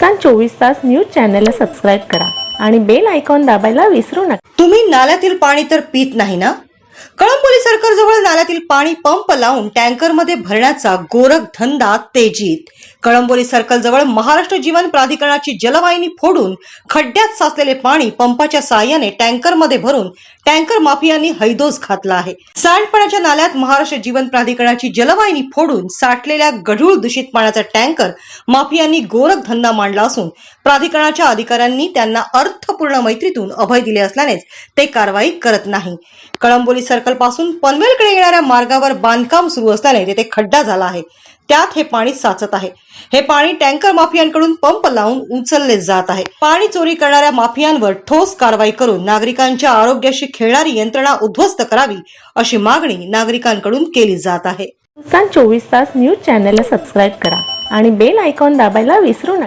सन चोवीस तास न्यूज चॅनलला सबस्क्राईब करा आणि बेल आयकॉन दाबायला विसरू नका. तुम्ही नाल्यातील पाणी तर पित नाही ना? कळंबोली सरकारजवळ जवळ नाल्यातील पाणी पंप लावून टँकरमध्ये भरण्याचा गोरख धंदा तेजीत. कळंबोली सर्कल जवळ महाराष्ट्र जीवन प्राधिकरणाची जलवाहिनी फोडून खड्ड्यात साचलेले पाणी पंपाच्या साहाय्याने टँकरमध्ये भरून टँकर माफियांनी हैदोस घातला आहे. सांडपाण्याच्या नाल्यात महाराष्ट्र जीवन प्राधिकरणाची जलवाहिनी फोडून साठलेल्या गढूळ दूषित पाण्याचा टँकर माफियांनी गोरख धंदा मांडला असून प्राधिकरणाच्या अधिकाऱ्यांनी त्यांना अर्थपूर्ण मैत्रीतून अभय दिले असल्यानेच ते कारवाई करत नाही. कळंबोली सर्कलपासून पनवेलकडे येणाऱ्या मार्गावर बांधकाम सुरू असल्याने तेथे खड्डा झाला आहे. त्यात हे पाणी साचत आहे. हे पाणी टँकर माफियांकडून पंप लावून उचलले जात आहे. पाणी चोरी करणाऱ्या माफियांवर ठोस कारवाई करून नागरिकांच्या आरोग्याशी खेळणारी यंत्रणा उद्ध्वस्त करावी अशी मागणी नागरिकांकडून केली जात आहे. चोवीस तास न्यूज चॅनलला सबस्क्राईब करा आणि बेल आयकॉन दाबायला विसरू नका.